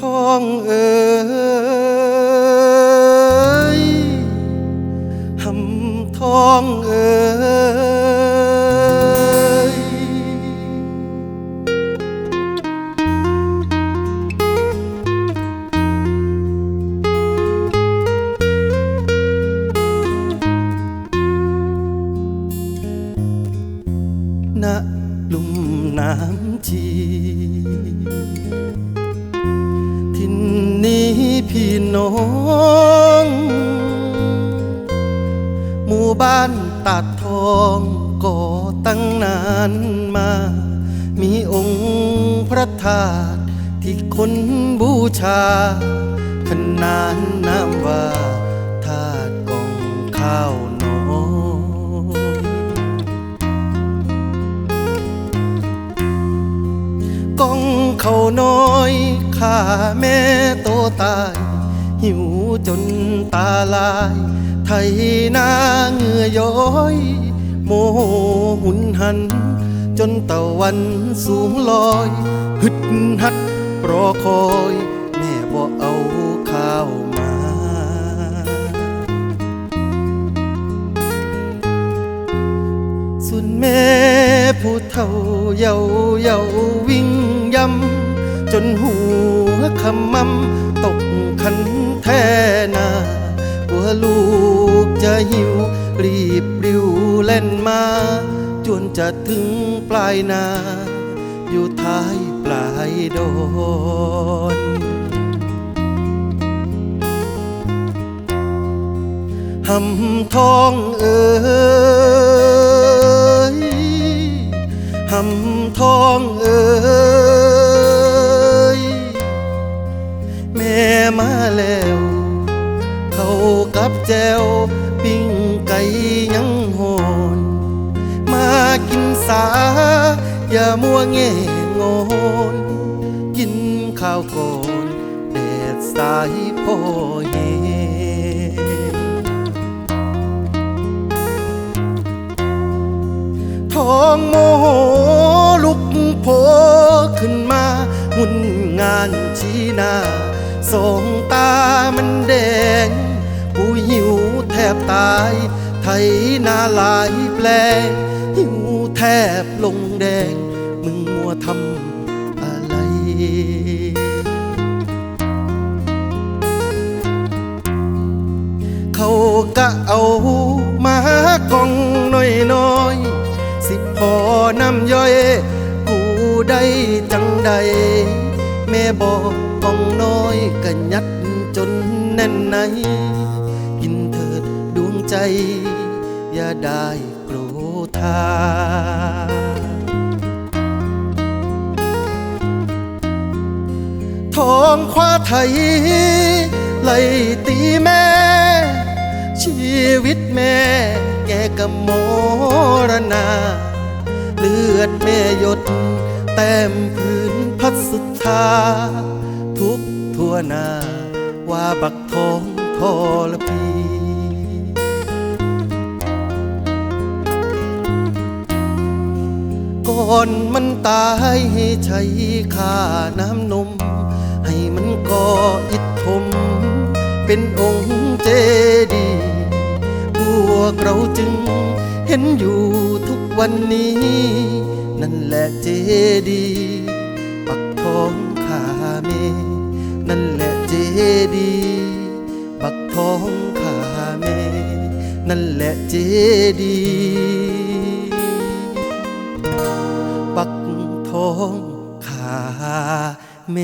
ทองเอ๋ย น้อง หมู่บ้านตัดทองก่อตั้งนานมา มีองค์พระธาตุที่คนบูชา ขนานนามว่าธาตุกองข้าวน้อยกองเขาน้อยข้าแม่โตตาย หิวจนตาลาย ไทยนาเงือย้อย โมโหหุนหัน จนตะวันสูงลอยฮึดฮัดรอคอย แม่บ่เอาข้าวมาส่วนแม่ผู้เฒ่าเยาเยาวิ่งยำจนหัวขมำตก คันแท่นาหัวลูกจะหิว รีบริวเล่นมา จวนจะถึงปลายนา อยู่ท้ายปลายดอนหำทองเอ๋ยหำทองเอ๋ยากับแจวปิ้งไก่ยังหอนมากินสา อย่ามัวแง่งอนกินข้าวก่อนแดดสายพอเห็นทองโมโหลุกโผขึ้นมาหุ่นงานชี้หน้าสองตามันแดง ผู้หิวแทบตายไทยนาหลายแปลง หิวแทบลงแดง มึงมัวทำอะไรเขาก็เอามากองน้อยน้อยๆสิพอน้ำย่อย กูได้จังใด แม่บอกกองน้อยก็ยัดจนแน่นในกิน ใจอย่าได้โกรธาทองคว้าไทยไล่ตีแม่ ชีวิตแม่แกกับมรณา เลือดแม่หยด แต้มพื้นพัสุดทาทุกทั่วนา ว่าบักทองทอละพี อนมันตายให้ใช้ค่าน้ำนม ให้มันก่ออิฐทมเป็นองค์เจดีย์พวกเราจึงเห็นอยู่ทุกวันนี้ นั่นแหละเจดีย์ปักทองขาเม นั่นแหละเจดีย์ปักทองขาเม นั่นแหละเจดี องขาเม